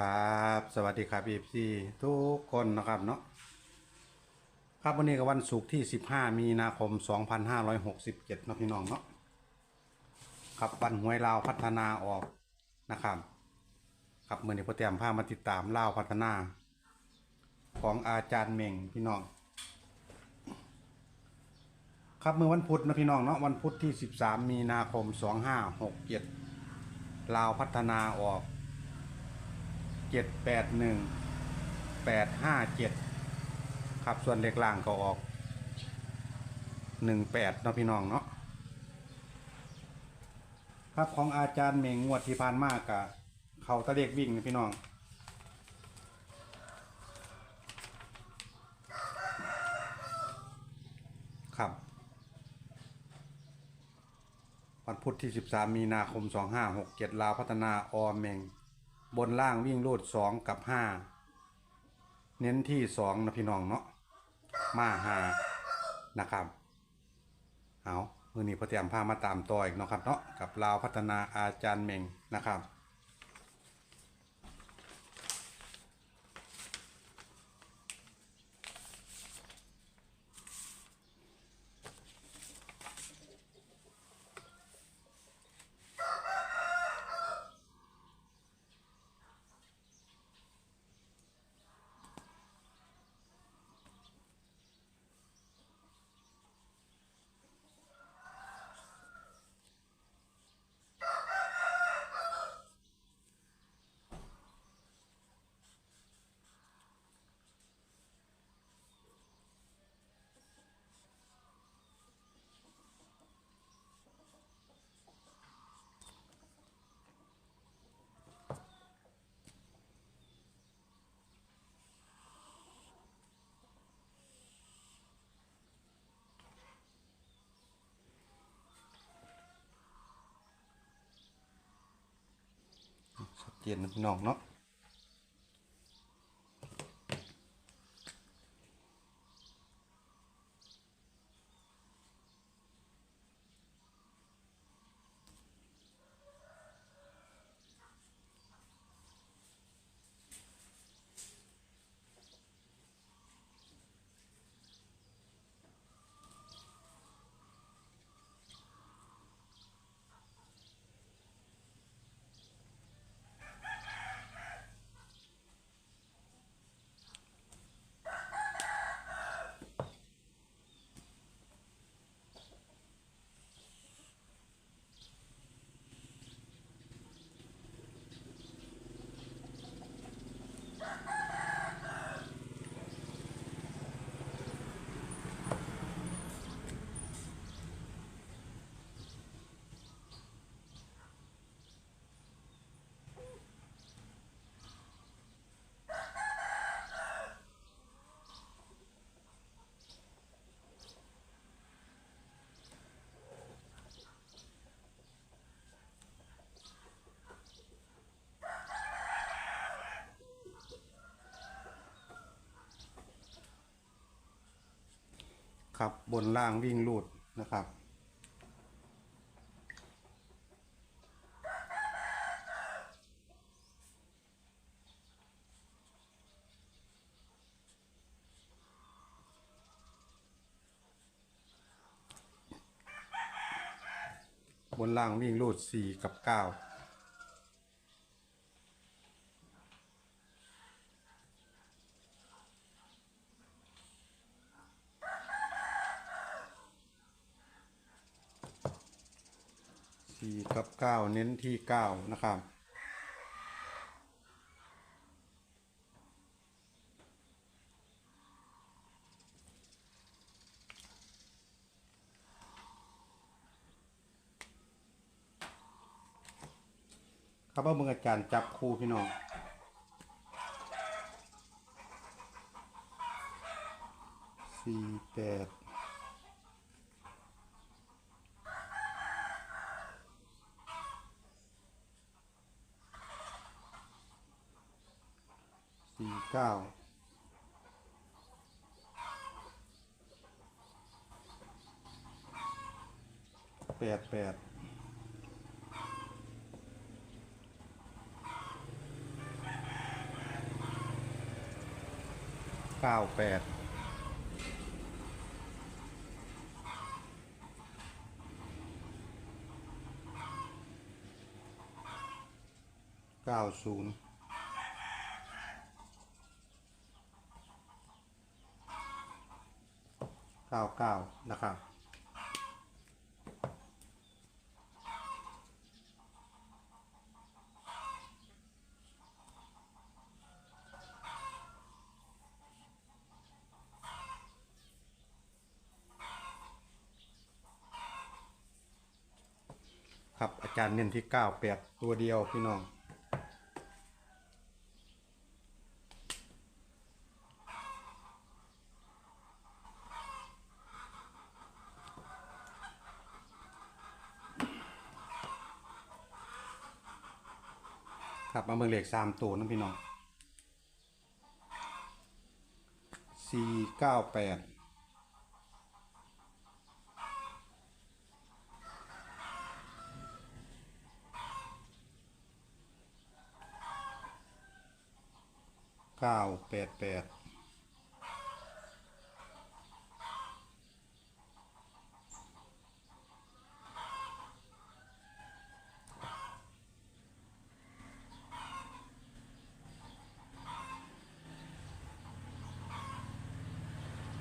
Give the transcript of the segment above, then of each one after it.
ครับ สวัสดีครับเอฟซีทุกคนนะครับเนาะครับวันนี้ก็วันศุกร์ที่ 15 มีนาคม 2567นาะพี่น้องเนาะครับวันหวยลาวพัฒนาออกนะครับ ครับเมื่อนี้พอเตรียมพามาติดตามลาวพัฒนา ของอาจารย์เม่งพี่น้อง ครับเมื่อวันพุธนะพี่น้องเนาะวันพุธที่ 13 มีนาคม 2567ลาวพัฒนาออก เจ็ดแปดหนึ่งแปดห้าเจ็ดครับส่วนเลขล่างก็ออกหนึ่งแปดเนาะพี่น้องเนาะครับของอาจารย์เมงงวดที่ผ่านมากกะเขาตะเลขวิ่งนะพี่น้องครับวันพุธที่ 13 มีนาคม 2567 ลาวพัฒนาออมเมง บนล่างวิ่งรูดสองกับห้าเน้นที่สองนะพี่น้องเนาะมาหานะครับเอามือนี้พอเตรียมพามาตามต่ออีกเนาะครับเนาะกับลาวพัฒนาอาจารย์เมงนะครับ ชัด เจนนพี่น้องเนาะ ครับ บนล่างวิ่งรูดนะครับ บนล่างวิ่งรูดสี่กับเกับเก้าเน้นที่เก้านะครับ ครับว่ามึงอาจารย์จับครูพี่น้องสี่แปด แปดแปดเก้าแปดเก้าศูนย์เก้าเก้านะครับ ครับอาจารย์เน้นที่เก้าแปดตัวเดียวพี่น้อง ครับมาเมืองเหล็กสามตัวนะพี่น้องสี่เก้าแปด เก้าแปดแปด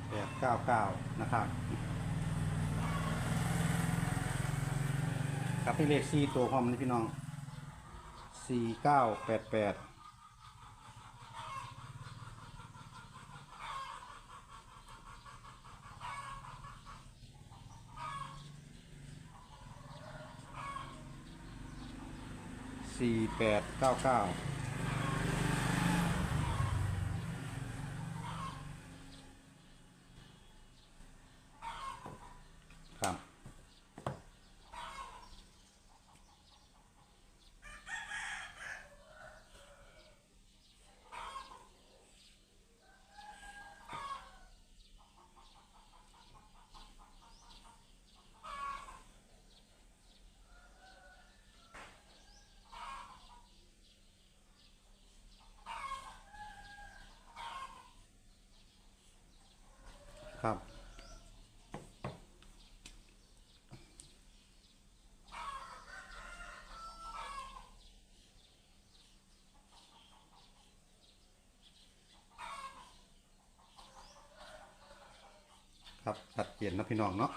แปดเก้าเก้านะครับครับให้เลขสี่ตัวพร้อมนะพี่น้องสี่เก้าแปดแปด สี่ แปดเก้าเก้าครับ ครับ ครับชัดเจนนะพี่น้องเนาะ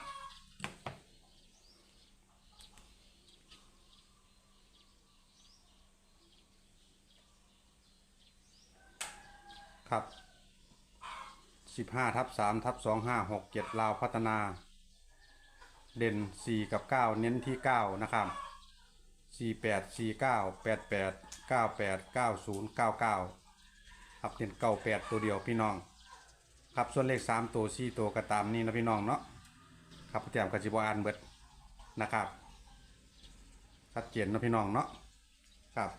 ครับสิบห้าทับสามทับสองห้าหกเจ็ดลาวพัฒนา เด่นสี่กับเก้าเน้นที่เก้านะครับสี่แปดสี่เก้าแปดแปดเก้าแปดเก้าศูนย์เก้าเก้าครับเด่นเก้าแปดตัวเดียวพี่น้อง ครับส่วนเลขสามตัวสี่ตัวก็ตามนี้นะพี่น้องเนาะครับเตรียมกจิบอ่านเบิดนะครับชัดเจนนะพี่น้องเนาะครับ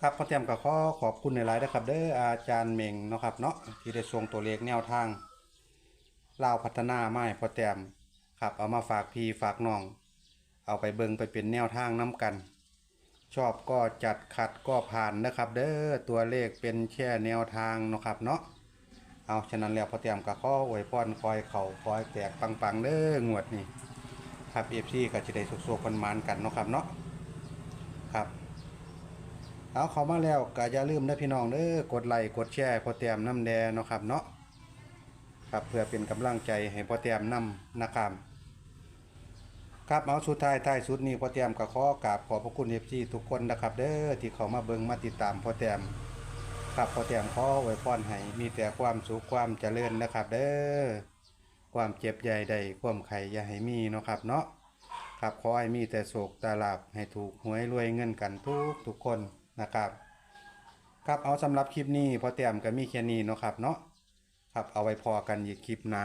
ครับพ่อเตรียมกับขอขอบคุณในไลน์นะครับ เด้ออาจารย์เมงเนาะครับเนาะที่ได้ส่งตัวเลขแนวทางลาวพัฒนาไม้พ่อเตรียมครับเอามาฝากพี่ฝากน้อง เอาไปเบิงไปเป็นแนวทางน้กัน ชอบก็จัดขัดก็ผ่านนะครับ เด้อตัวเลขเป็นแค่แนวทางนะครับเนาะเอาฉะนั้นแล้วพอเตรียมกับข้ออวยพรคอยเข่าคอยแตกปังๆเด้องวดนี้ครับเอฟซีก็จะได้สุกๆมันมานกันนะครับเนาะครับเอาเข้ามาแล้วก็อย่าลืมนะพี่น้องเด้อกดไลค์กดแชร์พอเตรียมน้ำแดงนะครับเนาะครับเพื่อเป็นกำลังใจให้พอเตรียมนำนะครับ ครับเอาสุดท้ายท้ายสุดนี้พอเตรียมก็ขอกราบขอพระคุณเอฟซีทุกคนนะครับ เด้อที่เขามาเบิ่งมาติดตามพอเตรียมครับพอเตรียมขอไว้พรให้มีแต่ความสุขความเจริญนะครับ เด้อความเจ็บใหญ่ใดความไข่อย่าให้มีเนาะครับเนาะครับขอให้มีแต่โศกตาลาบให้ถูกหวยรวยเงินกันทุกทุกคนนะครับ ครับเอาสำหรับคลิปนี้พอเตรียมก็มีแค่นี้เนาะครับเนาะครับเอาไว้พอกันอีกคลิปหน้า